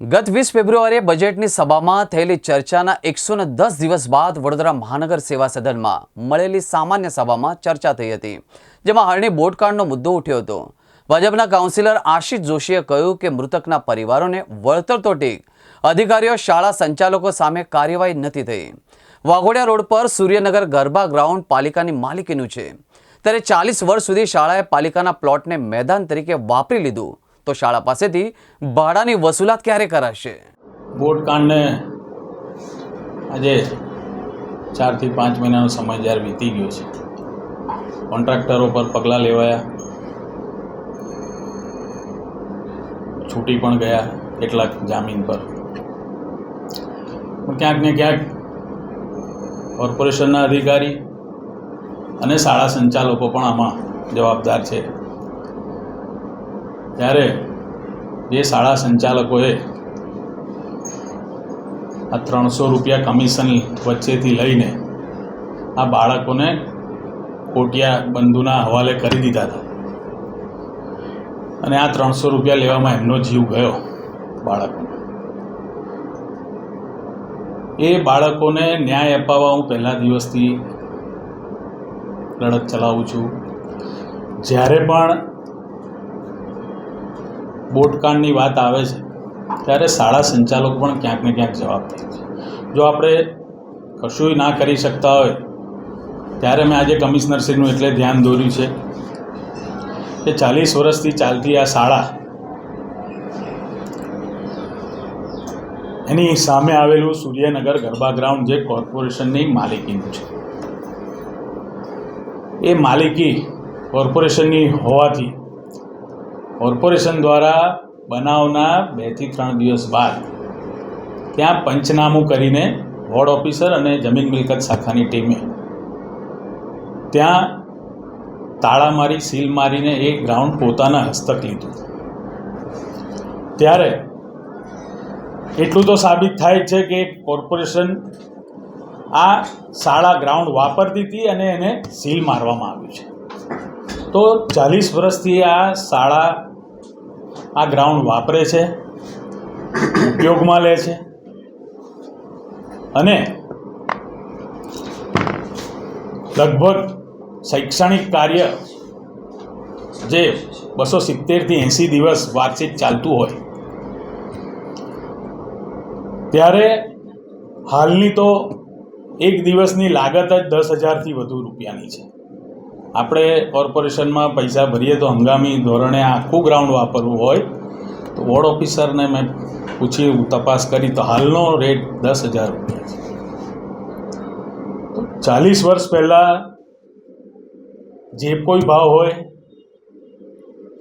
ગત વીસ ફેબ્રુઆરીએ બજેટની સભામાં થયેલી ચર્ચાના એકસો દસ દિવસ બાદ વડોદરા મહાનગર સેવા સદનમાં મળેલી સામાન્ય સભામાં ચર્ચા થઈ હતી, જેમાં હરણી બોટકાંડનો મુદ્દો ઉઠ્યો હતો. ભાજપના કાઉન્સિલર આશિષ જોશીએ કહ્યું કે મૃતકના પરિવારોને વળતર તો ટીક અધિકારીઓ, શાળા સંચાલકો સામે કાર્યવાહી નથી થઈ. વાઘોડિયા રોડ પર સૂર્યનગર ગરબા ગ્રાઉન્ડ પાલિકાની માલિકીનું છે. ત્યારે ચાલીસ વર્ષ સુધી શાળાએ પાલિકાના પ્લોટને મેદાન તરીકે વાપરી લીધું. તો શાળા પાસેથી ભાડાની વસૂલાત ક્યારે કરાશે? બોટકાંડને આજે ચારથી પાંચ મહિનાનો સમય જ્યારે વીતી ગયો છે. કોન્ટ્રાક્ટરો પર પગલાં લેવાયા. છૂટી પણ ગયા કેટલાક જામીન પર. ક્યાંક ને ક્યાંક કોર્પોરેશનના અધિકારી અને શાળા સંચાલકો પણ આમાં જવાબદાર છે. ત્યારે જે શાળા સંચાલકોએ આ ત્રણસો રૂપિયા કમિશન વચ્ચેથી લઈને આ બાળકોને કોટિયા બંધુના હવાલે કરી દીધા હતા. અને આ ત્રણસો રૂપિયા લેવામાં એમનો જીવ ગયો બાળકોને. એ બાળકોને ન્યાય અપાવવા હું પહેલા દિવસથી લડત ચલાવું છું. જ્યારે પણ બોટકાંડની વાત આવે છે, ત્યારે શાળા સંચાલકો પણ ક્યાંક ને ક્યાંક જવાબદાર છે. જો આપણે કશું ના કરી શકતા હોય, ત્યારે મેં આજે કમિશનરશ્રીનું એટલે ધ્યાન દોર્યું છે કે ચાલીસ વર્ષથી ચાલતી આ શાળા એની સામે આવેલું સૂર્યનગર ગરબા ગ્રાઉન્ડ જે કોર્પોરેશનની માલિકીનું છે. એ માલિકી કોર્પોરેશનની હોવાથી કોર્પોરેશન દ્વારા બનાવના બેથી ત્રણ દિવસ બાદ ત્યાં પંચનામું કરીને વોર્ડ ઓફિસર અને જમીન મિલકત શાખાની ટીમે ત્યાં તાળા મારી, સીલ મારીને એ ગ્રાઉન્ડ પોતાના હસ્તક લીધું. ત્યારે એટલું તો સાબિત થાય છે કે કોર્પોરેશન આ શાળા ગ્રાઉન્ડ વાપરતી હતી અને એને સીલ મારવામાં આવ્યું છે. તો ચાલીસ વર્ષથી આ શાળા આ ગ્રાઉન્ડ વાપરે છે, ઉપયોગમાં લે છે. અને લગભગ શૈક્ષણિક કાર્ય જે બસો સિત્તેરથી એંસી દિવસ વાતચીત ચાલતું હોય. ત્યારે હાલની તો એક દિવસની લાગત જ દસ હજારથી વધુ રૂપિયાની છે. આપણે કોર્પોરેશનમાં પૈસા ભરીએ તો હંગામી ધોરણે આખું ગ્રાઉન્ડ વાપરવું હોય, તો વોર્ડ ઓફિસરને મેં પૂછી તપાસ કરી તો હાલનો રેટ દસ હજાર રૂપિયા ચાલીસ વર્ષ પહેલાં જે કોઈ ભાવ હોય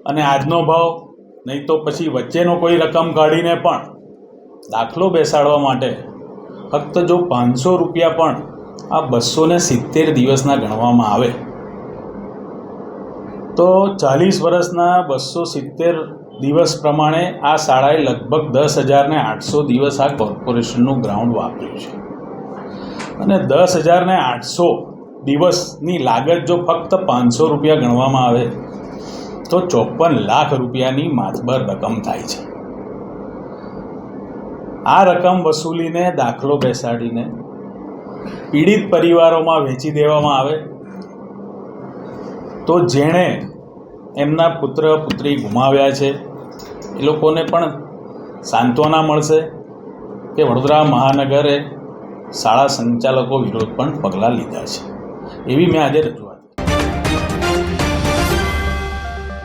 અને આજનો ભાવ, નહીં તો પછી વચ્ચેનો કોઈ રકમ કાઢીને પણ દાખલો બેસાડવા માટે ફક્ત જો પાંચસો રૂપિયા પણ આ બસો સિત્તેર દિવસના ગણવામાં આવે તો ચાલીસ વર્ષના બસો સિત્તેર દિવસ પ્રમાણે આ શાળાએ લગભગ દસ હજારને આઠસો દિવસ આ કોર્પોરેશનનું ગ્રાઉન્ડ વાપર્યું છે. અને દસ હજારને આઠસો દિવસની લાગત જો ફક્ત પાંચસો રૂપિયા ગણવામાં આવે, તો ચોપન લાખ રૂપિયાની માતબર રકમ થાય છે. આ રકમ વસૂલીને દાખલો બેસાડીને પીડિત પરિવારોમાં વેચી દેવામાં આવે તો જેણે એમના પુત્ર, પુત્રી ગુમાવ્યા છે, એ લોકોને પણ સાંત્વના મળશે કે વડોદરા મહાનગરે શાળા સંચાલકો વિરોધ પણ પગલાં લીધા છે. એવી મેં આજે રજૂઆત